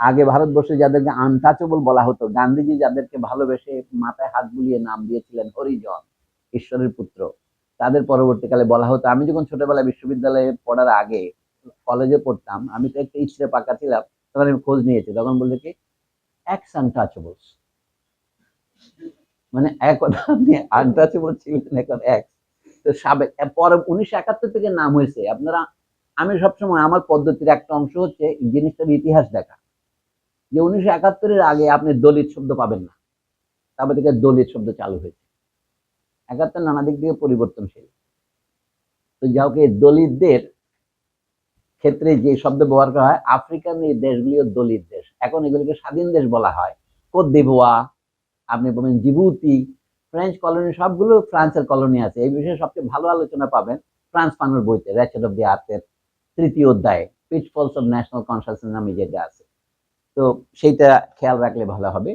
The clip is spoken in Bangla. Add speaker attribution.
Speaker 1: আগে ভারতবর্ষে যাদেরকে আনটাচেবল বলা হতো, গান্ধীজি যাদেরকে ভালোবেসে মাথায় হাত বুলিয়ে নাম দিয়েছিলেন হরিজন, ঈশ্বরের পুত্র, তাদের পরবর্তীকালে বলা হতো। আমি যখন ছোটবেলায় বিশ্ববিদ্যালয়ে পড়ার আগে কলেজে পড়তাম, আমি তো একটা ইচ্ছে পাকা ছিলাম, তখন আমি খোঁজ নিয়েছি, তখন বলতে কি এক্স আনটাচেবলস মানে এক আপনি আনটাচেবল ছিলেন এখন এক্স তো সাবেক পরে উনিশশো একাত্তর থেকে নাম হয়েছে। আপনারা, আমি সবসময়, আমার পদ্ধতির একটা অংশ হচ্ছে, জিনিসটার ইতিহাস দেখা। যে উনিশশো একাত্তরের আগে আপনি দলিত শব্দ পাবেন না। তারপর থেকে দলিত শব্দ চালু হয়েছে। একাত্তর নানা দিক থেকে পরিবর্তনশীল। তো যাও কি দলিতদের ক্ষেত্রে যে শব্দ ব্যবহার করা হয়, আফ্রিকান এই দেশগুলিও দলিত দেশ। এখন এগুলিকে স্বাধীন দেশ বলা হয়। কোত আপনি বলবেন জিবুতি, ফ্রেঞ্চ কলোনি, সবগুলো ফ্রান্সের কলোনি আছে। এই বিষয়ে সবচেয়ে ভালো আলোচনা পাবেন ফ্রান্স পানোর বইতে র্যাচেট অফ দি আর্থের তৃতীয় অধ্যায়ে pitfalls of national consciousness নামে যেটা আছে। তো সেইটা খেয়াল রাখলে ভালো হবে।